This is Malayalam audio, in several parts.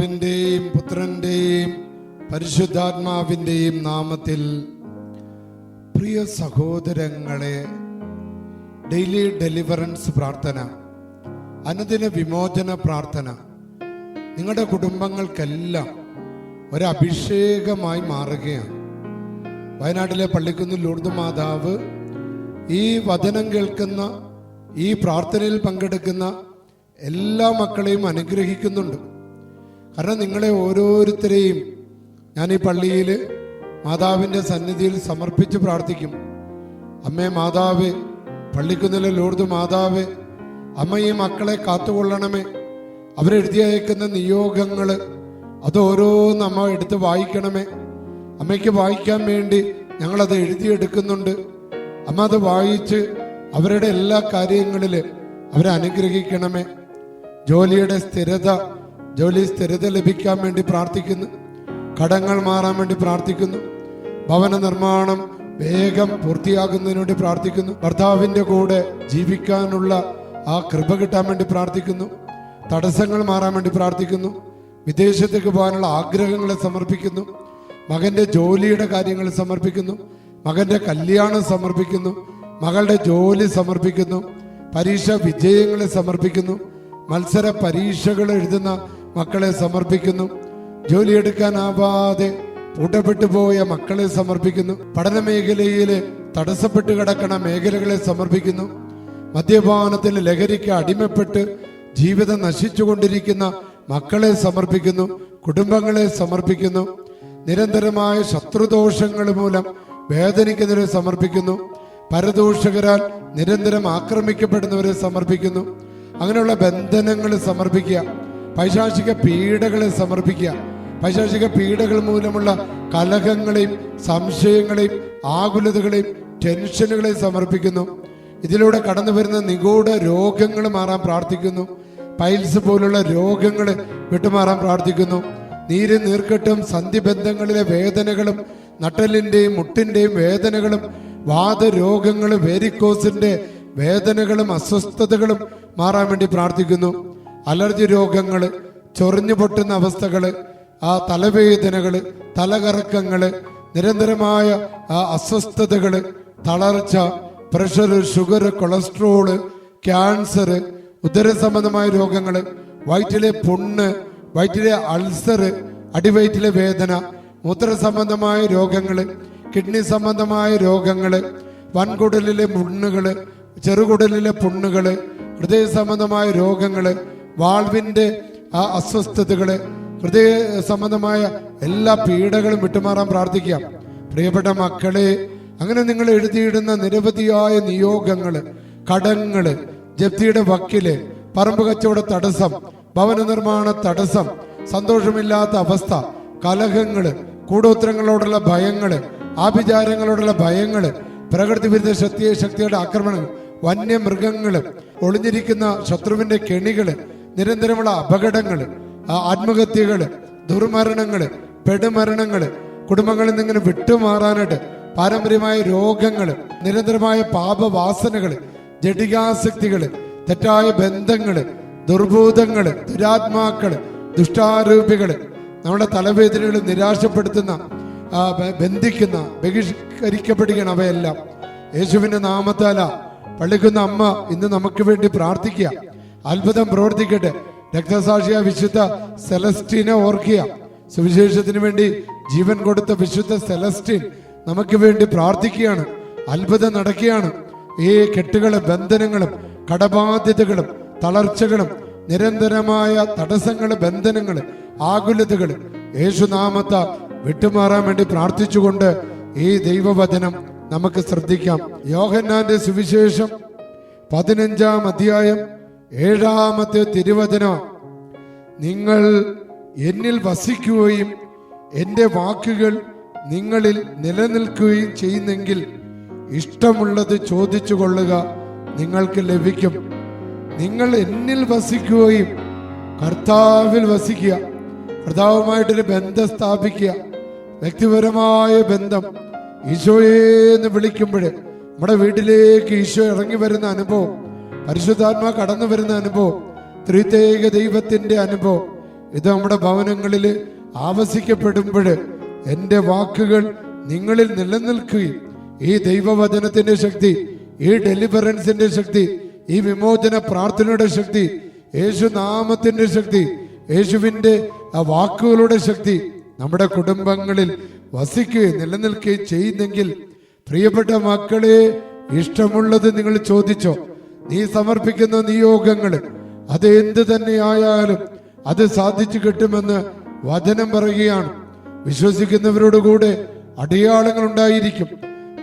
പിതാവിന്റെയും പുത്രന്റെയും പരിശുദ്ധാത്മാവിന്റെയും നാമത്തിൽ പ്രിയ സഹോദരങ്ങളെ ഡെയിലി ഡെലിവറൻസ് പ്രാർത്ഥന അനുദിന വിമോചന പ്രാർത്ഥന നിങ്ങളുടെ കുടുംബങ്ങൾക്കെല്ലാം ഒരഭിഷേകമായി മാറുകയാണ്. വയനാട്ടിലെ പള്ളിക്കുന്ന് ലൂർദ് മാതാവ് ഈ വചനം കേൾക്കുന്ന ഈ പ്രാർത്ഥനയിൽ പങ്കെടുക്കുന്ന എല്ലാ മക്കളെയും അനുഗ്രഹിക്കുന്നുണ്ട്. കാരണം നിങ്ങളെ ഓരോരുത്തരെയും ഞാൻ ഈ പള്ളിയിൽ മാതാവിന്റെ സന്നിധിയിൽ സമർപ്പിച്ച് പ്രാർത്ഥിക്കും. അമ്മേ മാതാവ് പള്ളിക്കുന്നിലെ ലോർദ് മാതാവ് അമ്മ ഈ മക്കളെ കാത്തുകൊള്ളണമേ. അവരെഴുതി അയക്കുന്ന നിയോഗങ്ങൾ അത് ഓരോന്ന് അമ്മ എടുത്ത് വായിക്കണമേ. അമ്മയ്ക്ക് വായിക്കാൻ വേണ്ടി ഞങ്ങളത് എഴുതിയെടുക്കുന്നുണ്ട്. അമ്മ അത് വായിച്ച് അവരുടെ എല്ലാ കാര്യങ്ങളിൽ അവരെ അനുഗ്രഹിക്കണമേ. ജോലിയുടെ സ്ഥിരത ജോലി സ്ഥിരത ലഭിക്കാൻ വേണ്ടി പ്രാർത്ഥിക്കുന്നു. കടങ്ങൾ മാറാൻ വേണ്ടി പ്രാർത്ഥിക്കുന്നു. ഭവന നിർമ്മാണം വേഗം പൂർത്തിയാകുന്നതിന് വേണ്ടി പ്രാർത്ഥിക്കുന്നു. ഭർത്താവിന്റെ കൂടെ ജീവിക്കാനുള്ള ആ കൃപ കിട്ടാൻ വേണ്ടി പ്രാർത്ഥിക്കുന്നു. തടസ്സങ്ങൾ മാറാൻ വേണ്ടി പ്രാർത്ഥിക്കുന്നു. വിദേശത്തേക്ക് പോകാനുള്ള ആഗ്രഹങ്ങളെ സമർപ്പിക്കുന്നു. മകന്റെ ജോലിയുടെ കാര്യങ്ങൾ സമർപ്പിക്കുന്നു. മകന്റെ കല്യാണം സമർപ്പിക്കുന്നു. മകളുടെ ജോലി സമർപ്പിക്കുന്നു. പരീക്ഷ വിജയങ്ങളെ സമർപ്പിക്കുന്നു. മത്സര പരീക്ഷകൾ എഴുതുന്ന മക്കളെ സമർപ്പിക്കുന്നു. ജോലിയെടുക്കാനാവാതെ പൂട്ടപ്പെട്ടു പോയ മക്കളെ സമർപ്പിക്കുന്നു. പഠന മേഖലയിൽ തടസ്സപ്പെട്ട് കിടക്കണ മേഖലകളെ സമർപ്പിക്കുന്നു. മദ്യപാനത്തിൽ ലഹരിക്ക് അടിമപ്പെട്ട് ജീവിതം നശിച്ചുകൊണ്ടിരിക്കുന്ന മക്കളെ സമർപ്പിക്കുന്നു. കുടുംബങ്ങളെ സമർപ്പിക്കുന്നു. നിരന്തരമായ ശത്രുദോഷങ്ങൾ മൂലം വേദനിക്കുന്നവരെ സമർപ്പിക്കുന്നു. പരദൂഷകരാൽ നിരന്തരം ആക്രമിക്കപ്പെടുന്നവരെ സമർപ്പിക്കുന്നു. അങ്ങനെയുള്ള ബന്ധനങ്ങൾ സമർപ്പിക്കുക. പൈശാചിക പീഡകളെ സമർപ്പിക്കുക. പൈശാചിക പീഡകൾ മൂലമുള്ള കലഹങ്ങളെയും സംശയങ്ങളെയും ആകുലതകളെയും ടെൻഷനുകളെയും സമർപ്പിക്കുന്നു. ഇതിലൂടെ കടന്നു വരുന്ന നിഗൂഢ രോഗങ്ങൾ മാറാൻ പ്രാർത്ഥിക്കുന്നു. പൈൽസ് പോലുള്ള രോഗങ്ങൾ വിട്ടുമാറാൻ പ്രാർത്ഥിക്കുന്നു. നീര് നീർക്കെട്ടും സന്ധിബന്ധങ്ങളിലെ വേദനകളും നട്ടലിന്റെയും മുട്ടിന്റെയും വേദനകളും വാദരോഗങ്ങളും വേരിക്കോസിന്റെ വേദനകളും അസ്വസ്ഥതകളും മാറാൻ വേണ്ടി പ്രാർത്ഥിക്കുന്നു. അലർജി രോഗങ്ങൾ ചൊറിഞ്ഞു പൊട്ടുന്ന അവസ്ഥകൾ ആ തലവേദനകൾ തലകറക്കങ്ങൾ നിരന്തരമായ ആ അസ്വസ്ഥതകൾ തളർച്ച പ്രഷർ ഷുഗർ കൊളസ്ട്രോൾ ക്യാൻസർ ഉദര സംബന്ധമായ രോഗങ്ങൾ വയറ്റിലെ പൊണ്ണ് വയറ്റിലെ അൾസർ അടിവയറ്റിലെ വേദന മൂത്ര സംബന്ധമായ രോഗങ്ങൾ കിഡ്നി സംബന്ധമായ രോഗങ്ങൾ വൻകുടലിലെ മുണ്ണുകൾ ചെറുകുടലിലെ പുണ്ണുകൾ ഹൃദയ സംബന്ധമായ രോഗങ്ങൾ വാൾവിന്റെ ആ അസ്വസ്ഥതകളെ ഹൃദയ സംബന്ധമായ എല്ലാ പീഡകളും വിട്ടുമാറാൻ പ്രാർത്ഥിക്കാം. പ്രിയപ്പെട്ട മക്കളെ അങ്ങനെ നിങ്ങൾ എഴുതിയിടുന്ന നിരവധിയായ നിയോഗങ്ങൾ കടങ്ങൾ ജപ്തിയുടെ വക്കിൽ പറമ്പ് കച്ചവട തടസ്സം ഭവന നിർമ്മാണ തടസ്സം സന്തോഷമില്ലാത്ത അവസ്ഥ കലഹങ്ങൾ കൂടോത്രങ്ങളോടുള്ള ഭയങ്ങൾ ആഭിചാരങ്ങളോടുള്ള ഭയങ്ങൾ പ്രകൃതി വിരുദ്ധ ശക്തിയെ ശക്തിയുടെ ആക്രമണങ്ങൾ വന്യമൃഗങ്ങൾ ഒളിഞ്ഞിരിക്കുന്ന ശത്രുവിന്റെ കെണികൾ നിരന്തരമുള്ള അപകടങ്ങൾ ആത്മഹത്യകൾ ദുർമരണങ്ങൾ പെടുമരണങ്ങൾ കുടുംബങ്ങളിൽ നിന്ന് ഇങ്ങനെ വിട്ടുമാറാനായിട്ട് പാരമ്പര്യമായ രോഗങ്ങൾ നിരന്തരമായ പാപവാസനകൾ ജടികാസക്തികൾ തെറ്റായ ബന്ധങ്ങൾ ദുർഭൂതങ്ങൾ ദുരാത്മാക്കൾ ദുഷ്ടാരൂപികൾ നമ്മുടെ തലവേദനകൾ നിരാശപ്പെടുത്തുന്ന ബന്ധിക്കുന്ന ബഹിഷ്കരിക്കപ്പെടുകയാണ് അവയെല്ലാം. യേശുവിന്റെ നാമത്താല പള്ളിക്കുന്ന അമ്മ ഇന്ന് നമുക്ക് വേണ്ടി പ്രാർത്ഥിക്കുക. അത്ഭുതം പ്രവർത്തിക്കട്ടെ. രക്തസാക്ഷിയ വിശുദ്ധ സെലസ്റ്റീനെ ഓർക്കുക. സുവിശേഷത്തിന് വേണ്ടി ജീവൻ കൊടുത്ത വിശുദ്ധ സെലസ്റ്റീൻ നമുക്ക് വേണ്ടി പ്രാർത്ഥിക്കുകയാണ്. അത്ഭുതം നടക്കുകയാണ്. ഈ കെട്ടുകളും ബന്ധനങ്ങളും കടബാധ്യതകളും തളർച്ചകളും നിരന്തരമായ തടസ്സങ്ങൾ ബന്ധനങ്ങൾ ആകുലതകൾ യേശുനാമത്ത വിട്ടുമാറാൻ വേണ്ടി പ്രാർത്ഥിച്ചുകൊണ്ട് ഈ ദൈവവചനം നമുക്ക് ശ്രദ്ധിക്കാം. യോഹന്നാന്റെ സുവിശേഷം പതിനഞ്ചാം അധ്യായം ഏഴാമത്തെ തിരുവചനം. നിങ്ങൾ എന്നിൽ വസിക്കുകയും എന്റെ വാക്കുകൾ നിങ്ങളിൽ നിലനിൽക്കുകയും ചെയ്യുന്നെങ്കിൽ ഇഷ്ടമുള്ളത് ചോദിച്ചു കൊള്ളുക നിങ്ങൾക്ക് ലഭിക്കും. നിങ്ങൾ എന്നിൽ വസിക്കുകയും കർത്താവിൽ വസിക്കുക കർത്താവുമായിട്ടൊരു ബന്ധം സ്ഥാപിക്കുക വ്യക്തിപരമായ ബന്ധം ഈശോയെ എന്ന് വിളിക്കുമ്പോൾ നമ്മുടെ വീട്ടിലേക്ക് ഈശോ ഇറങ്ങി വരുന്ന അനുഭവം പരിശുദ്ധാത്മാ കടന്നു വരുന്ന അനുഭവം ത്രിതേക ദൈവത്തിന്റെ അനുഭവം. ഇത് നമ്മുടെ ഭവനങ്ങളിൽ ആവസിക്കപ്പെടുമ്പോൾ എന്റെ വാക്കുകൾ നിങ്ങളിൽ നിലനിൽക്കുകയും ഈ ദൈവവചനത്തിന്റെ ശക്തി ഈ ഡെലിവറൻസിന്റെ ശക്തി ഈ വിമോചന പ്രാർത്ഥനയുടെ ശക്തി യേശു നാമത്തിന്റെ ശക്തി യേശുവിന്റെ ആ വാക്കുകളുടെ ശക്തി നമ്മുടെ കുടുംബങ്ങളിൽ വസിക്കുകയും നിലനിൽക്കുകയും ചെയ്യുന്നെങ്കിൽ പ്രിയപ്പെട്ട മക്കളെ ഇഷ്ടമുള്ളത് നിങ്ങൾ ചോദിച്ചോ? നീ സമർപ്പിക്കുന്ന നിയോഗങ്ങൾ അത് എന്ത് തന്നെ ആയാലും അത് സാധിച്ചു കിട്ടുമെന്ന് വചനം പറയുകയാണ്. വിശ്വസിക്കുന്നവരോട് കൂടെ അടയാളങ്ങൾ ഉണ്ടായിരിക്കും.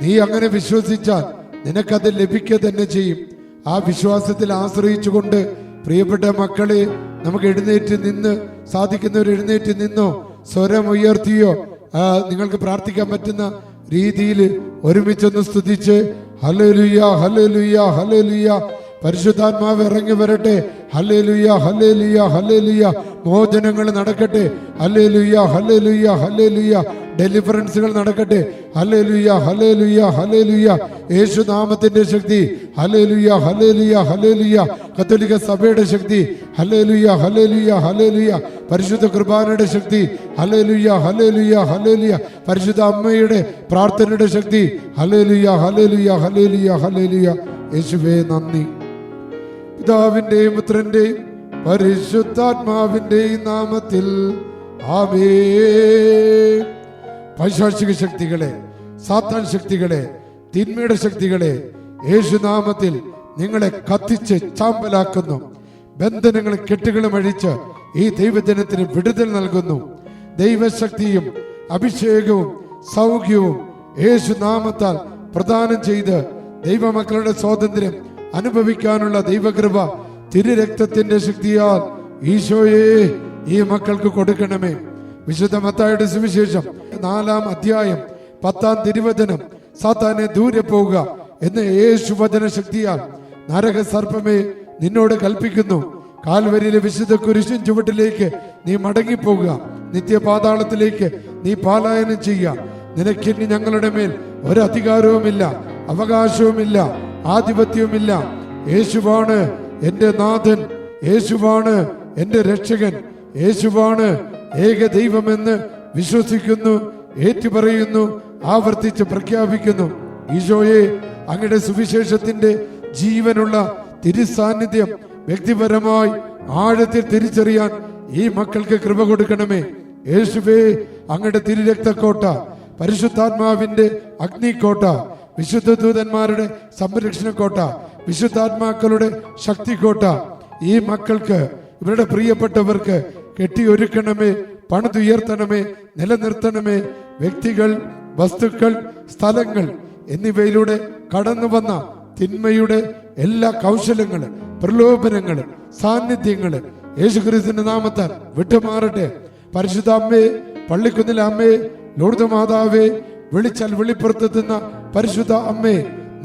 നീ അങ്ങനെ വിശ്വസിച്ചാൽ നിനക്കത് ലഭിക്കുക തന്നെ ചെയ്യും. ആ വിശ്വാസത്തിൽ ആശ്രയിച്ചുകൊണ്ട് പ്രിയപ്പെട്ട മക്കളെ നമുക്ക് എഴുന്നേറ്റ് നിന്ന് സാധിക്കുന്നവർ എഴുന്നേറ്റ് നിന്നോ സ്വരം ഉയർത്തിയോ നിങ്ങൾക്ക് പ്രാർത്ഥിക്കാൻ പറ്റുന്ന രീതിയിൽ ഒരുമിച്ചൊന്ന് സ്തുതിച്ച് ഹല്ലേലൂയ ഹല്ലേലൂയ ഹല്ലേലൂയ. പരിശുദ്ധാത്മാവ് ഇറങ്ങി വരട്ടെ. Hallelujah hallelujah hallelujah. മോചനങ്ങൾ നടക്കട്ടെ. Hallelujah hallelujah hallelujah. ഡെലിവറൻസുകൾ നടക്കട്ടെ. ഹലേ ലുയ്യ ഹലേ ലുയ്യ ഹലേ യേശു നാമത്തിന്റെ ശക്തി. ഹലേ ലുയ്യ ഹലേ ലുയ്യ ഹലേ ലുയ്യ കത്തോലിക്ക സഭയുടെ ശക്തി. ഹലേ ലുയ്യ ഹലേ ലുയ്യ ഹലേ ലുയ്യ പരിശുദ്ധ കുർബാനയുടെ ശക്തി. Hallelujah hallelujah hallelujah. പരിശുദ്ധ അമ്മയുടെ പ്രാർത്ഥനയുടെ ശക്തി. Hallelujah hallelujah hallelujah hallelujah. യേശുവേ നന്ദി. പിതാവിന്റെയും പുത്രന്റെയും പരിശുദ്ധാത്മാവിന്റെയും നാമത്തിൽ. ആമേ പൈശാചിക ശക്തികളെ സാത്താൻ ശക്തികളെ തിന്മയുടെ ശക്തികളെ യേശുനാമത്തിൽ നിങ്ങളെ കത്തിച്ച് ചാമ്പലാക്കുന്നു. ബന്ധനങ്ങളും കെട്ടുകളും അഴിച്ച് ഈ ദൈവജനത്തിന് വിടുതൽ നൽകുന്നു. ദൈവശക്തിയും അഭിഷേകവും സൗഖ്യവും യേശുനാമത്താൽ പ്രദാനം ചെയ്ത് ദൈവമക്കളുടെ സ്വാതന്ത്ര്യം അനുഭവിക്കാനുള്ള ദൈവകൃപ തിരുരക്തത്തിന്റെ ശക്തിയാൽ ഈശോയെ ഈ മക്കൾക്ക് കൊടുക്കണമേ. വിശുദ്ധ മത്തായുടെ സുവിശേഷം നാലാം അധ്യായം പത്താം തിരുവചനം. സാത്താനെ ദൂരെ പോവുക എന്ന് യേശു വചന ശക്തിയാൽ നരക സർപ്പമേ നിന്നോട് കൽപ്പിക്കുന്നു. കാൽവരിയിലെ വിശുദ്ധ കുരിശിൻ ചുവട്ടിലേക്ക് നീ മടങ്ങിപ്പോകുക നിത്യപാതാളത്തിലേക്ക് നീ പാലായനം ചെയ്യുക. നിനക്കിന് ഞങ്ങളുടെ മേൽ ഒരധികാരവുമില്ല അവകാശവുമില്ല ആധിപത്യവുമില്ല. യേശുവാണ് എന്റെ നാഥൻ യേശുവാണ് എന്റെ രക്ഷകൻ യേശുവാണ് ഏക ദൈവമെന്ന് വിശ്വസിക്കുന്നു ഏറ്റുപറയുന്നു ആവർത്തിച്ച് പ്രഖ്യാപിക്കുന്നു. ഈശോയെ അങ്ങയുടെ സുവിശേഷത്തിന്റെ ജീവനുള്ള തിരുസാന്നിധ്യം വ്യക്തിപരമായി ആഴത്തിൽ തിരിച്ചറിയാൻ ഈ മക്കൾക്ക് കൃപ കൊടുക്കണമേ. യേശുവേ അങ്ങയുടെ തിരുരക്തക്കോട്ട പരിശുദ്ധാത്മാവിന്റെ അഗ്നിക്കോട്ട വിശുദ്ധ ദൂതന്മാരുടെ സംരക്ഷണക്കോട്ട വിശുദ്ധാത്മാക്കളുടെ ശക്തിക്കോട്ട ഈ മക്കൾക്ക് ഇവരുടെ പ്രിയപ്പെട്ടവർക്ക് കെട്ടിയൊരുക്കണമേ പണിതുയർത്തണമേ നിലനിർത്തണമേ. വ്യക്തികൾ വസ്തുക്കൾ സ്ഥലങ്ങൾ എന്നിവയിലൂടെ കടന്നു വന്ന തിന്മയുടെ എല്ലാ കൗശലങ്ങളും പ്രലോഭനങ്ങളും സാന്നിധ്യങ്ങൾ യേശുക്രിസ്തുവിന്റെ നാമത്താൽ വിട്ടുമാറട്ടെ. പരിശുദ്ധ അമ്മേ പള്ളിക്കുന്നിലെ അമ്മേ ലോർദ മാതാവേ വിളിച്ചാൽ വെളിപ്പുറത്തെത്തുന്ന പരിശുദ്ധ അമ്മേ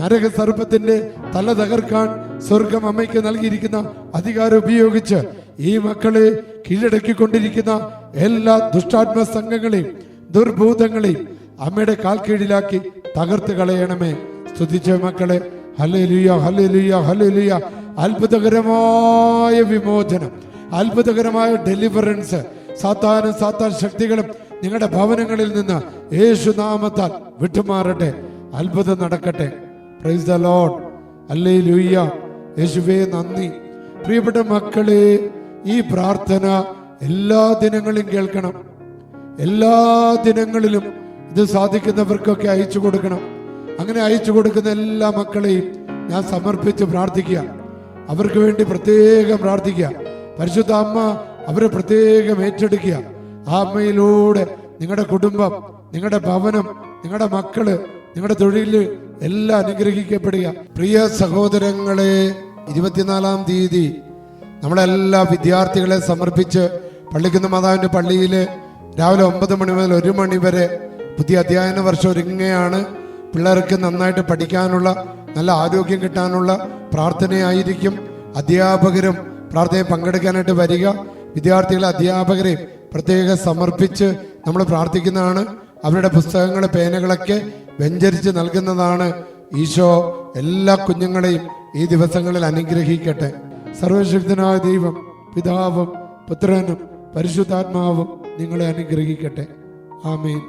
നരക സർപ്പത്തിന്റെ തല തകർക്കാൻ സ്വർഗം അമ്മയ്ക്ക് നൽകിയിരിക്കുന്ന അധികാരം ഉപയോഗിച്ച് ഈ മക്കളെ കീഴടക്കിക്കൊണ്ടിരിക്കുന്ന എല്ലാ ദുഷ്ടാത്മ സംഘങ്ങളെയും ദുർഭൂതങ്ങളെയും അമ്മയുടെ കാൽ കീഴിലാക്കി തകർത്ത് കളയണമേ. സ്തുതിച്ച മക്കളെ ഹല്ലേലൂയ ഹല്ലേലൂയ ഹല്ലേലൂയ. അത്ഭുതകരമായ വിമോചനം അത്ഭുതകരമായ ഡെലിവറൻസ്. സാത്താനും സാത്താൻ ശക്തികളും നിങ്ങളുടെ ഭവനങ്ങളിൽ നിന്ന് യേശുനാമത്താൽ വിട്ടുമാറട്ടെ. അത്ഭുതം നടക്കട്ടെ. പ്രൈസ് ദ ലോഡ് അല്ലേ യേശുവേ നന്ദി. പ്രിയപ്പെട്ട മക്കളെ ഈ പ്രാർത്ഥന എല്ലാ ദിനങ്ങളും കേൾക്കണം. എല്ലാ ദിനങ്ങളിലും ഇത് സാധിക്കുന്നവർക്കൊക്കെ അയച്ചു കൊടുക്കണം. അങ്ങനെ അയച്ചു കൊടുക്കുന്ന എല്ലാ മക്കളെയും ഞാൻ സമർപ്പിച്ച് പ്രാർത്ഥിക്കുക. അവർക്ക് വേണ്ടി പ്രത്യേകം പ്രാർത്ഥിക്കുക. പരിശുദ്ധ അമ്മ അവരെ പ്രത്യേകം ഏറ്റെടുക്കുക. ആ അമ്മയിലൂടെ നിങ്ങളുടെ കുടുംബം നിങ്ങളുടെ ഭവനം നിങ്ങളുടെ മക്കൾ നിങ്ങളുടെ തൊഴിൽ എല്ലാം അനുഗ്രഹിക്കപ്പെടുക. പ്രിയ സഹോദരങ്ങളെ ഇരുപത്തിനാലാം തീയതി നമ്മളെല്ലാ വിദ്യാർത്ഥികളെ സമർപ്പിച്ച് പള്ളിക്കുന്ന മാതാവിന്റെ പള്ളിയിൽ രാവിലെ ഒമ്പത് മണി മുതൽ ഒരു മണി വരെ പുതിയ അധ്യയന വർഷം ഒരുങ്ങുകയാണ്. പിള്ളേർക്ക് നന്നായിട്ട് പഠിക്കാനുള്ള നല്ല ആരോഗ്യം കിട്ടാനുള്ള പ്രാർത്ഥനയായിരിക്കും. അധ്യാപകരും പ്രാർത്ഥനയിൽ പങ്കെടുക്കാനായിട്ട് വരിക. വിദ്യാർത്ഥികളെ അധ്യാപകരെ പ്രത്യേകം സമർപ്പിച്ച് നമ്മൾ പ്രാർത്ഥിക്കുന്നതാണ്. അവരുടെ പുസ്തകങ്ങൾ പേനകളൊക്കെ വെഞ്ചരിച്ച് നൽകുന്നതാണ്. ഈശോ എല്ലാ കുഞ്ഞുങ്ങളെയും ഈ ദിവസങ്ങളിൽ അനുഗ്രഹിക്കട്ടെ. സർവശക്തനായ ദൈവം പിതാവും പുത്രനും പരിശുദ്ധാത്മാവും നിങ്ങളെ അനുഗ്രഹിക്കട്ടെ. ആമേൻ.